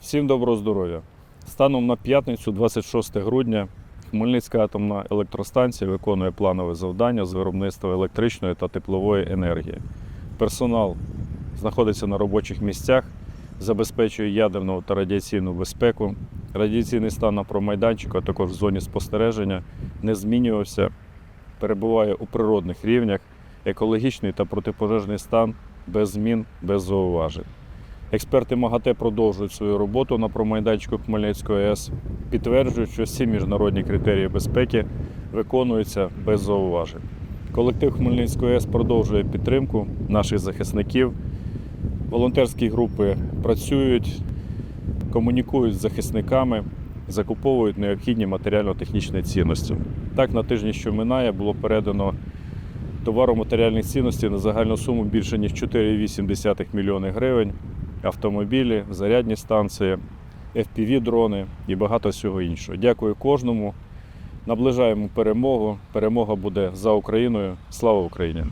Всім доброго здоров'я. Станом на п'ятницю, 26 грудня, Хмельницька атомна електростанція виконує планове завдання з виробництва електричної та теплової енергії. Персонал знаходиться на робочих місцях, забезпечує ядерну та радіаційну безпеку. Радіаційний стан на промайданчику, а також в зоні спостереження не змінювався, перебуває у природних рівнях, екологічний та протипожежний стан без змін, без зауважень. Експерти МАГАТЕ продовжують свою роботу на промайданчику Хмельницької АЕС, підтверджують, що всі міжнародні критерії безпеки виконуються без зауважень. Колектив Хмельницької АЕС продовжує підтримку наших захисників. Волонтерські групи працюють, комунікують з захисниками, закуповують необхідні матеріально-технічні цінності. Так, на тижні, що минає, було передано товаро-матеріальних цінностей на загальну суму більше ніж 4,8 мільйони гривень, автомобілі, зарядні станції, FPV-дрони і багато всього іншого. Дякую кожному. Наближаємо перемогу. Перемога буде за Україною. Слава Україні!